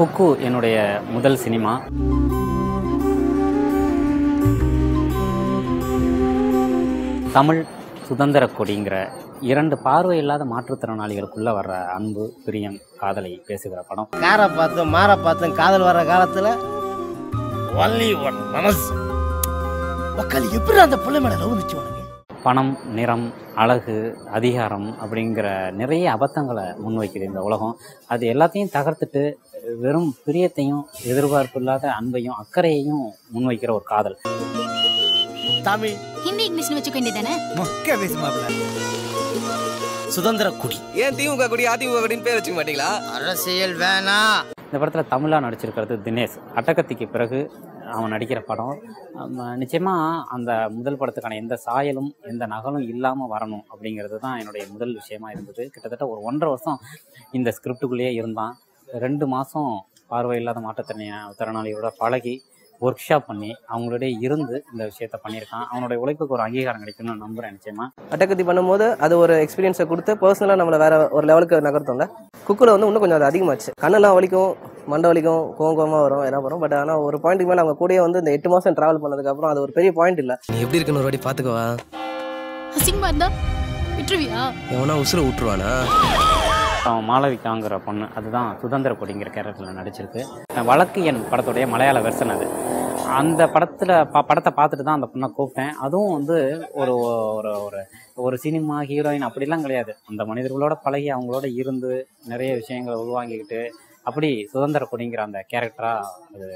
குக்கு என்னுடைய முதல் சினிமா. தமிழ் சுதந்திர கொடிங்கிற இரண்டு பார்வை இல்லாத மாற்றுத்திறனாளிகளுக்குள்ள வர்ற அன்பு பிரியம் காதலை பேசுகிற படம். காரை பார்த்தும் மாரை பார்த்தும் காதல் வர்ற காலத்துல ஒன்லி ஒன் மனசு. மக்கள் எப்படி அந்த பிள்ளை மேல லவ் பணம் நிறம் அழகு அதிகாரம் அப்படிங்கிற நிறைய அபத்தங்களை முன்வைக்குது இந்த உலகம். அது எல்லாத்தையும் தகர்த்துட்டு வெறும் பிரியத்தையும் எதிர்பார்ப்பு இல்லாத அன்பையும் அக்கறையையும் முன்வைக்கிற ஒரு காதல். தமிழ். ஹிந்தி இங்கிலீஷ்னு வச்சுக்க வேண்டியதானே மொக்க சுதந்திர குடி. ஏன் திமுக கொடி அதிமுக கொடின்னு பேர் வச்சுக்க மாட்டீங்களா? அரசியல் வேணாம் இந்த படத்தில் தமிழாக நடிச்சிருக்கிறது தினேஷ். அட்டகத்திக்கு பிறகு அவன் நடிக்கிற படம். ஆம், நிச்சயமா அந்த முதல் படத்துக்கான எந்த சாயலும் எந்த நகலும் இல்லாமல் வரணும் அப்படிங்கிறது தான் என்னுடைய முதல் விஷயமா இருந்தது. கிட்டத்தட்ட ஒரு ஒன்றரை வருஷம் இந்த ஸ்கிரிப்டுக்குள்ளேயே இருந்தான். ரெண்டு மாதம் பார்வை இல்லாத மாற்றுத்திறனாளி திறனாளியோட பழகி ஒர்க் ஷாப் பண்ணி அவங்களோட இருந்து இந்த விஷயத்த பண்ணியிருக்கான். அவனுடைய உழைப்புக்கு ஒரு அங்கீகாரம் கிடைக்கும்னு நம்புறேன் நிச்சயமா. அட்டகத்தி பண்ணும்போது அது ஒரு எக்ஸ்பீரியன்ஸை கொடுத்து பர்சனலாக நம்மளை வேற ஒரு லெவலுக்கு நகர்த்தோம்ல? குக்கில் வந்து இன்னும் கொஞ்சம் அது அதிகமாச்சு. கண்ணெல்லாம் வலிக்கும் மண்டை வலிக்கும் கோவம் கோவமாக வரும் என்ன வரும்? பட் ஆனால் ஒரு பாயிண்ட்டுக்கு மேலே அவங்க கூடயே வந்து இந்த எட்டு மாதம் ட்ராவல் பண்ணதுக்கப்புறம் அது ஒரு பெரிய பாயிண்ட் இல்லை. நீ எப்படி இருக்குன்னு ஒரு வாட்டி பாத்துக்கவா? அசிங்கமா இருந்தா விட்டுருவியா? எவனா உசுர விட்டுருவானா அப்புறம் மாளவிகாங்கிற பொண்ணு. அதுதான் சுதந்திர கொடிங்கிற கேரக்டரில் நடிச்சிருக்கு. வழக்கு என் படத்துடைய மலையாள வெர்ஷன் அது. அந்த படத்தில் ப படத்தை பார்த்துட்டு தான் அந்த பொண்ணை கூப்பிட்டேன். அதுவும் வந்து ஒரு ஒரு ஒரு ஒரு சினிமா ஹீரோயின் அப்படிலாம் கிடையாது. அந்த மனிதர்களோட பழகி அவங்களோட இருந்து நிறைய விஷயங்களை உள்வாங்கிக்கிட்டு அப்படி சுதந்திர கொடிங்கிற அந்த கேரக்டராக அது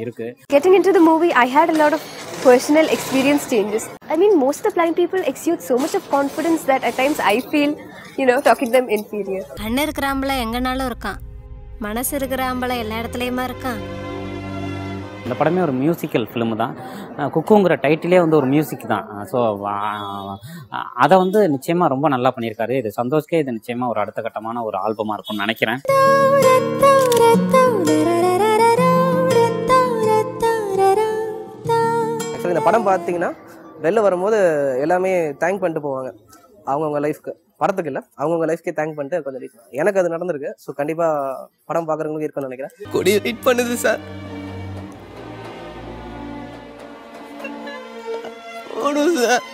இருக்குது இருக்கு. Getting into the movie, I had a lot of personal experience changes. I mean, most of the blind people exude so much of confidence that at times I feel, you know, talking them inferior. கண்ணு இருக்கிற ஆம்பளை எங்கனாலும் இருக்கான். மனசு இருக்கிற ஆம்பளை எல்லா இடத்துலயுமா இருக்கான். இந்த படமே ஒரு மியூசிக்கல் ஃபிலிம் தான். குக்குங்கிற டைட்டிலே வந்து ஒரு மியூசிக் தான். ஸோ அதை வந்து நிச்சயமாக ரொம்ப நல்லா பண்ணியிருக்காரு. இது சந்தோஷ்கே இது நிச்சயமாக ஒரு அடுத்த கட்டமான ஒரு ஆல்பமாக இருக்கும்னு நினைக்கிறேன். இந்த படம் பார்த்தீங்கன்னா வெளில வரும்போது எல்லாமே தேங்க் பண்ணிட்டு போவாங்க. அவங்கவுங்க லைஃப்க்கு படத்துக்கு இல்லை. அவங்கவுங்க லைஃப்க்கே தேங்க் பண்ணிட்டு கொஞ்சம் எனக்கு அது நடந்திருக்கு. ஸோ கண்டிப்பாக படம் பார்க்குறவங்களுக்கு இருக்கும்னு நினைக்கிறேன். கொடி வெயிட் பண்ணுது சார் ஓடும் சார்